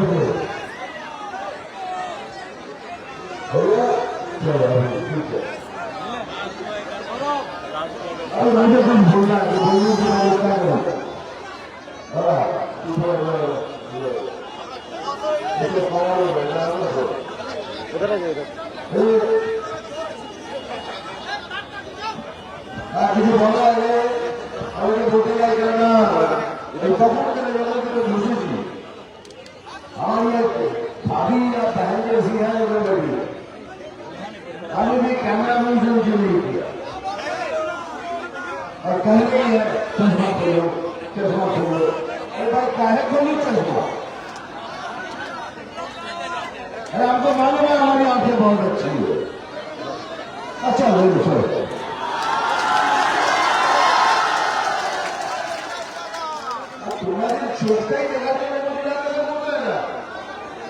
কিছু এই কখন থেকে যখন থেকে বসেছি हम ये भाभी या बहन जैसी है वो बड़ी हमें भी कैमरा मैन से मुझे नहीं किया और कह रही है चश्मा खोलो चश्मा खोलो अरे भाई काहे खोलो चश्मा अरे हमको मालूम है हमारी आंखें बहुत अच्छी है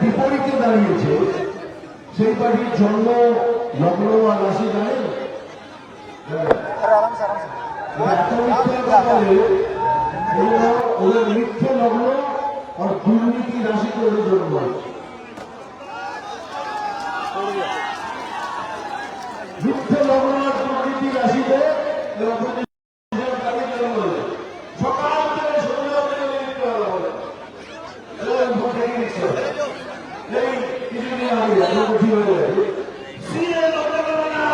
বিপরীতে দাঁড়িয়েছে সেই পার্টির জন্ম লগ্ন আর রাশি জানেন হ্যাঁ। লগ্ন আর দুর্নীতি রাশিতে ওদের জন্ম। মিথ্যে লগ্ন আর দুর্নীতি রাশিতে এরা দুর্নীতি সকাল থেকে সন্ধ্যা পর্যন্ত লিখতে হবে বলে। এই ভোট দেখে নিচ্ছে। এই কিছুদিন আগে এত বেশি হয়ে যায়। সিএ লড়তে পারবে না।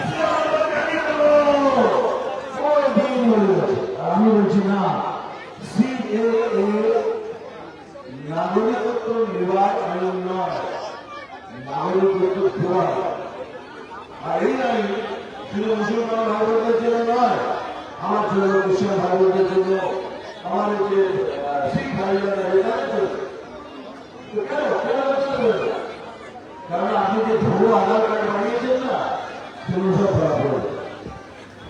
সিএ লড়তে পারবে না। ওই দিন বলে যাচ্ছে। আর আমি বলছি না সিএ নাগরিকত্ব নেওয়ার আইন নয় নাগরিকত্ব দেওয়ার আর এই আইন শুধু মুসলমান ভাইবোনদের জন্য নয় আমার জন্য মুসলিম ভাইবোনদের জন্য আমার এই যে আহ, শিখ ভাইবোনেরা এদের জন্য তো কেন কেন চলবে না? কারণ আপনি যে ভুয়ো আধার কার্ড বানিয়েছেন না সেগুলো সব ধরা পড়বে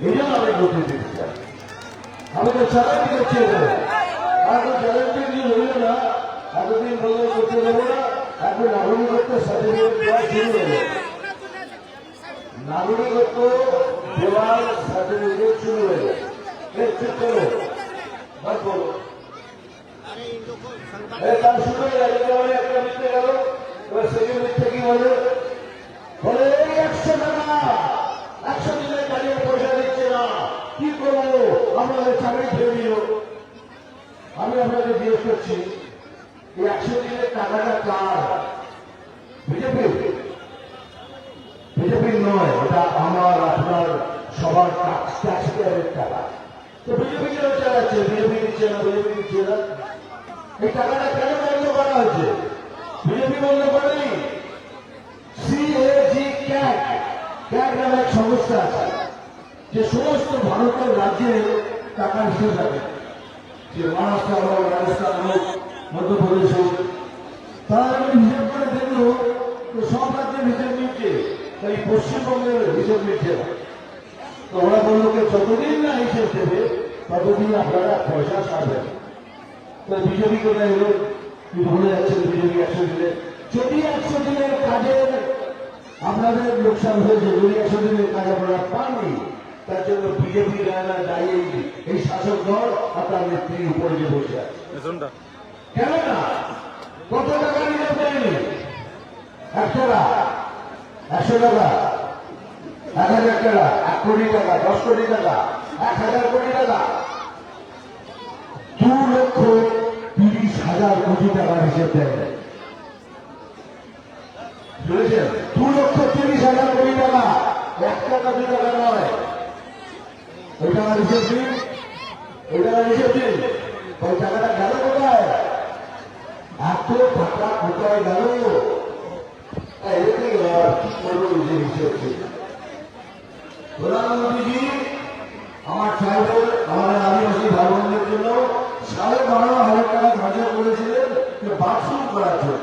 এই জন্য আমি করতে দিতে চাই আমি তো চ্যালেঞ্জ করছি এখানে আর তো চ্যালেঞ্জ দিয়ে হইল না, এতদিন বলে করতে দেবো না, এখন নাগরিকত্ব সার্টিফিকেট দেওয়া শুরু যাবে নাগরিকত্ব দেওয়ার সার্টিফিকেট শুরু গেছে ঠিক তার শুরু একটা মিথ্যে গেল, এবার সেকেন্ড মিথ্যে কি বলে? বলে একশো টাকা একশো দিনের কাজের পয়সা দিচ্ছে না কি আমাদের চাকরি ফেলে দিল আমি আপনাকে জিজ্ঞেস করছি একশো দিনের টাকাটা কার? বিজেপি? বিজেপির নয় ওটা আমার, আপনার সবার ট্যাক্স ট্যাক্স টাকা। তো বিজেপি কেন চালাচ্ছে? বিজেপি দিচ্ছে না, বিজেপি দিচ্ছে না? এই টাকাটা কেন বন্ধ করা হয়েছে? বিজেপি বন্ধ করেনি? সিএজি ক্যাট ক্যাট নামে এক সংস্থা আছে। যে সমস্ত ভারতের রাজ্যে টাকা হিসেবে থাকে যে মহারাষ্ট্র হোক রাজস্থান হোক মধ্যপ্রদেশ হোক তারা যখন হিসেব করে দেখল তো সব রাজ্যের হিসেব নিচ্ছে তাই পশ্চিমবঙ্গের হিসেব নিচ্ছে না। তো ওরা বলল যতদিন না হিসেব দেবে, ততদিন আপনারা পয়সা ছাড়বেন। তো বিজেপি কোথায় হলো কি ভুলে যাচ্ছেন বিজেপি একশো দিনে? যদি একশো দিনের কাজের আপনাদের লোকসান হয়েছে, যদি একশো দিনের কাজ আপনারা পাননি তার জন্য বিজেপি রায়না দায়ী এই শাসক দল আর নেত্রীর উপরে যে বসে আছে। কেন না কত টাকা নিতে দেয়নি এক টাকা। একশো টাকা। এক হাজার টাকা। এক কোটি টাকা। দশ কোটি টাকা। এক হাজার কোটি টাকা। দু লক্ষ তিরিশ হাজার কোটি টাকার হিসেব দেয়। বুঝেছেন? দু লক্ষ তিরিশ হাজার কোটি টাকা। এক টাকা দু টাকা নয়। ওই টাকার হিসেব দিন ওই টাকার হিসেব দিন ওই টাকাটা গেল? কোথায় এত টাকা আমার ট্রাইবেল আমাদের আদিবাসী ভাই বোনদের জন্য সাড়ে বারো হাজার টাকা খরচ করেছিলেন বাথরুম করার জন্য।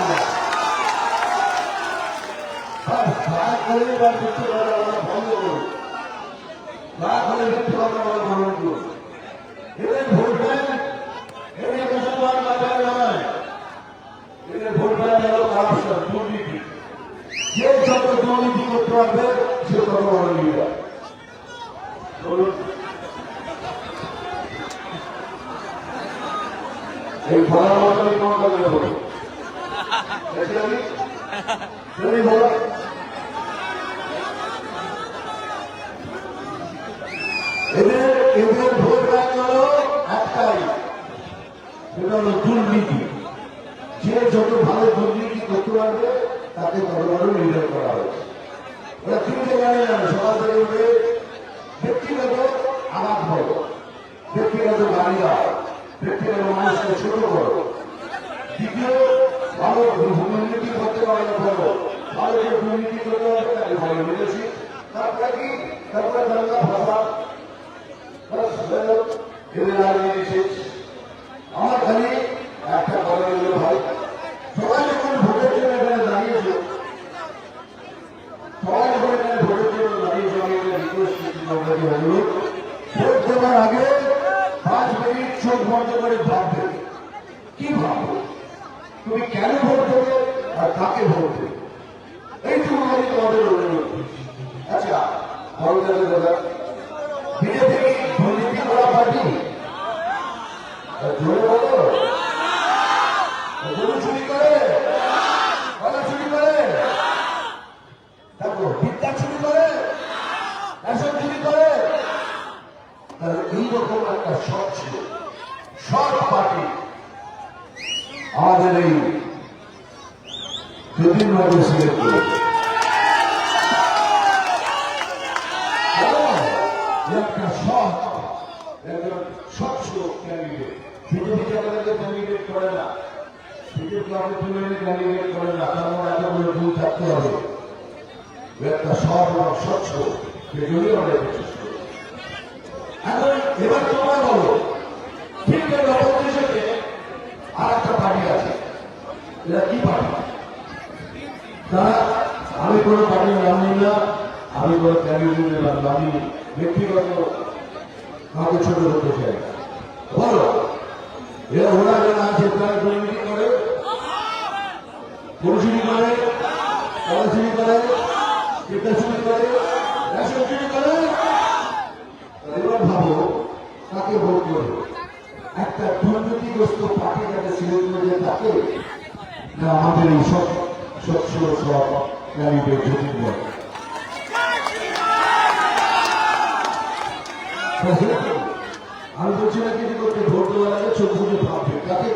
নেব দয়া করে বা মিথ্যে কথা বলা বন্ধ করুন দয়া করে মিথ্যে কথা বলা বন্ধ করুন এদের ভোট ব্যাংক এদের মুসলমান বাজার নয় এদের ভোট ব্যাংক হলো কারাপশন দুর্নীতি। যে যত দুর্নীতি করতে পারবে, সে তত বড় লিডার বলুন। এই ফলার মতো তোমার কাছে বলব তুমি বলো। এদের এদের ভোট ব্যাংক হলো একটাই। সেটা হলো দুর্নীতি। যে যত ভালো দুর্নীতি করতে পারবে, তাকে তত করা হয়েছে ওরা কিনতে জানে না, সকাল থেকে উঠে ব্যক্তিগত আঘাত হয়। ব্যক্তিগত গাড়ি দাও ব্যক্তিগত মানুষকে ছোট ভালো দুর্নীতি করতে পারলে ভালো। যে দুর্নীতি করতে পারবে তাকে ভালো তারপরে কি? তারপরে দাঙ্গা ভাষা এদের আর শেষ আমার খালি একটা কথা হলো ভাই সবাই যখন ভোটের জন্য এখানে দাঁড়িয়েছে সবাই যখন এখানে ভোটের জন্য দাঁড়িয়েছে আমি একটা রিকোয়েস্ট করছি আপনাকে অনুরোধ ভোট দেওয়ার আগে পাঁচ মিনিট চোখ বন্ধ করে ভাববে কি ভাববে তুমি কেন ভোট দেবে আর কাকে ভোট দেবে এইটুকু আমি তোমাদের অনুরোধ করছি। আচ্ছা ভালো লাগে দাদা বিজেপি দুর্নীতি করা পার্টি জোরে বলো গরু চুরি করে কলা চুরি একটা সব ছিল সব পার্টি আমাদের এই যতীন বাবু একটা সৎ একজন স্বচ্ছ ক্যান্ডিডেট আমাদেরকে ক্যান্ডিডেট করে না। ক্যান্ডিডেট করে না মনে ভুল থাকতে হবে। আমাদের বিশেষ এখন এবার তোমরা বলো, ঠিক আর একটা পার্টি আছে। এরা কি পার্টি আমি কোনো পার্টির নাম না, আমি কোনো ক্যান্ডিডেটের নাম আমি ব্যক্তিগত, কাউকে ছোট করতে চাই বলো। এরা ওরা যারা আছে তারা দুর্নীতি করে গরু চুরি করে চুরি করে চুরি করে রেশন চুরি করে এবার ভাবো কাকে ভোট করবে একটা দুর্নীতিগ্রস্ত পার্টি যাকে সিলেক্ট করে তাকে, না আমাদের এই সব স্বচ্ছ সব ক্যান্ডিডেট ঝুঁকি বলে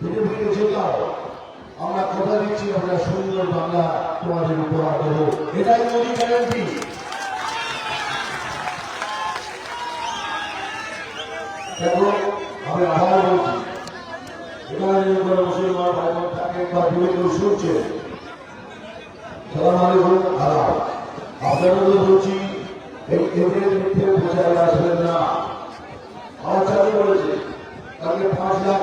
বিজেপিকে জেতাও আমরা কথা দিচ্ছি, আমরা সুন্দর বাংলা তোমাদের উপহার দেবো এটাই মোদী গ্যারান্টি এবং আমি আবার বলছি, এখানে মুসলমান ভাই বোন থাকেন বা দূরে শুনছে? সালাম আলাইকুম। আপনাদেরও বলছি না। আমার চাকরি বলেছে, তাকে পাঁচ লাখ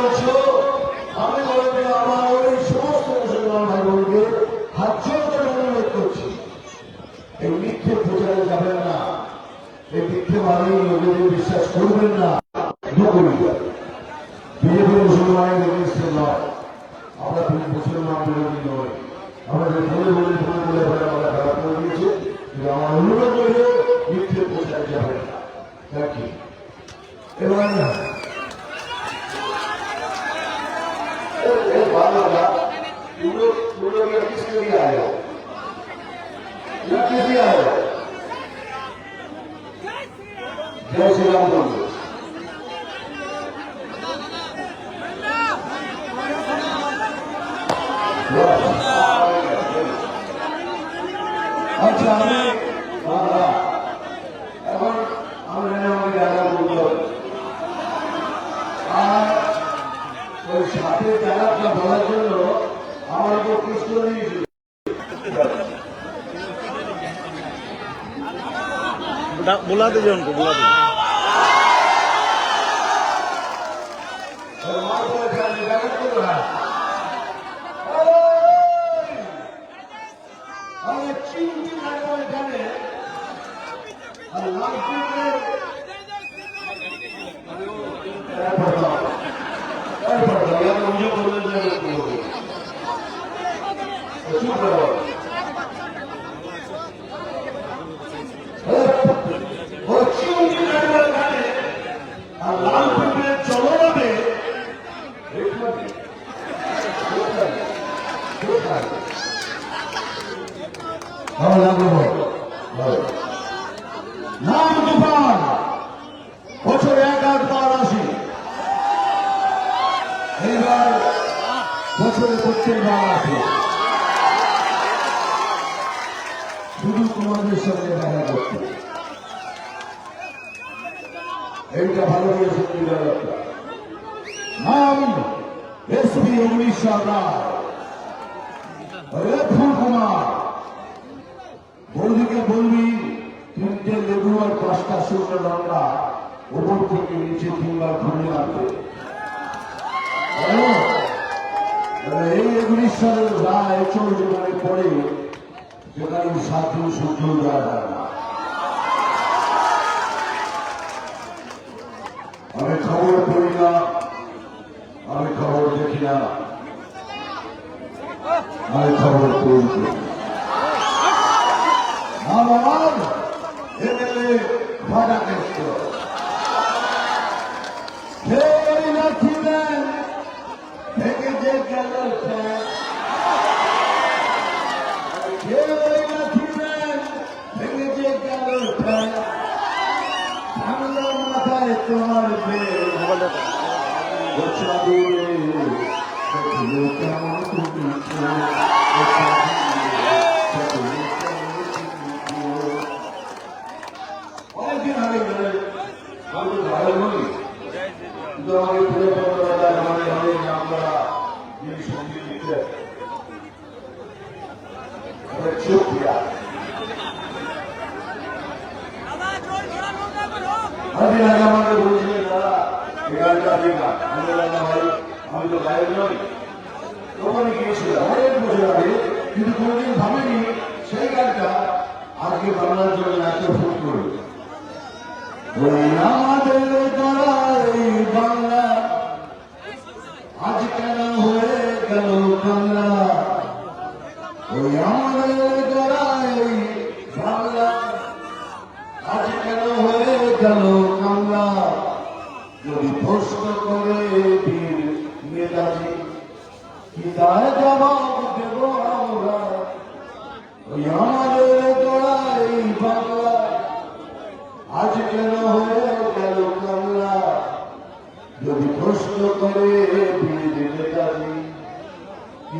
जय श्री राम बोलो अच्छा बुला दीजिए उनको बुला दीजिए নাম এসপি উড়িষ্যা রায় রেফুল কুমার। বৌদিকে বলবি, তিনটে লেবু আর পাঁচটা শুকনো লঙ্কা ওপর থেকে নিচে তিনবার ঘুরে মানে এই উড়িষ্যার রায় যেখানে পড়ে সেখানে সাত সূর্য দেওয়া যায় না। আমি খবর পড়ি না। খবর দেখি না। আমি খবর পড়ি আমার এমএলএ ভাড়া কেষ্ট অনেকদিন আগে আমাকে বলছিলেন দাদা আমি না ভাই আমি তো গায়ক নই। ওখানে গিয়েছিল। অনেক বছর আগে কিন্তু কোনোদিন ভাবিনি সেই গানটা আজকে বাংলার জন্য এত ফুট করবে। আমাদের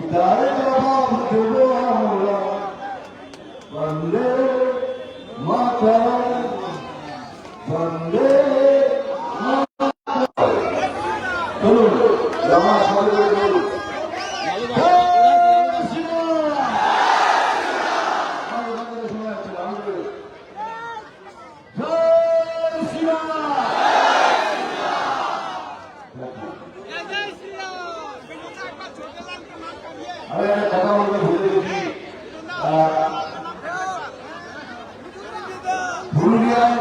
তার জবাব দেবো পুরুলিয়ায়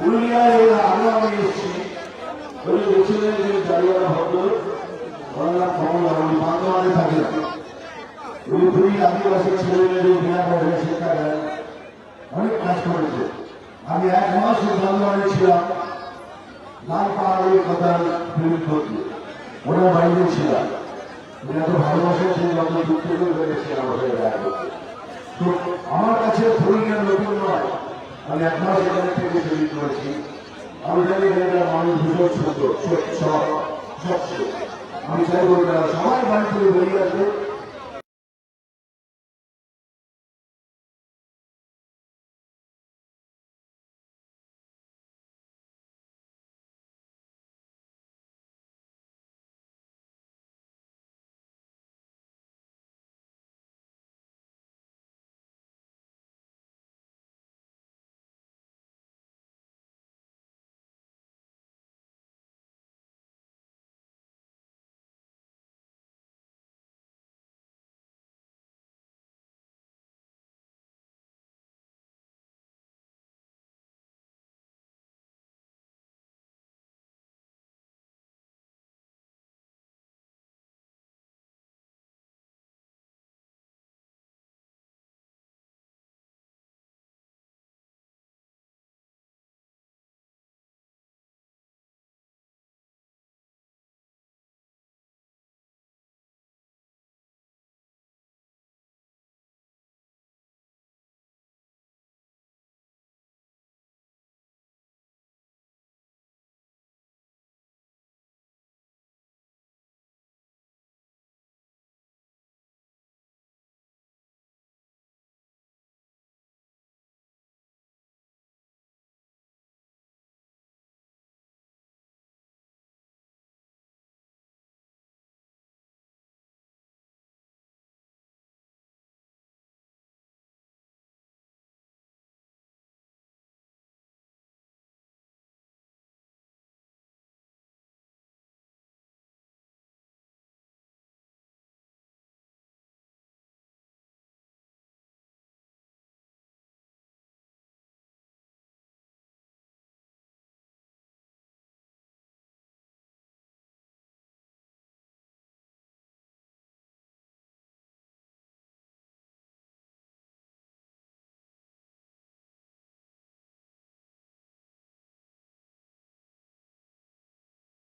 পুরুলিয়ায় আমরা এসেছি। ওই যে জারিওয়ালা ভদ্র দুই আদিবাসী ছেলেমেয়েদের বিনা অনেক কাজ করেছে। আমি এক মাস বান্ধবানে ছিলাম। লাল পাহাড়ের কথা বিরুদ্ধ ওনার বাইরে ছিলাম। এত ভালোবাসা সেই যত দুঃখ করে ফেলেছি আমাদের তো আমার কাছে ফরিকের নতুন নয়। আমি এক মাস এখানে থেকে তৈরি করেছি আমি জানি এটা মানুষ ভীষণ সুন্দর স্বচ্ছ স্বচ্ছ আমি চাইব সবাই বাড়ি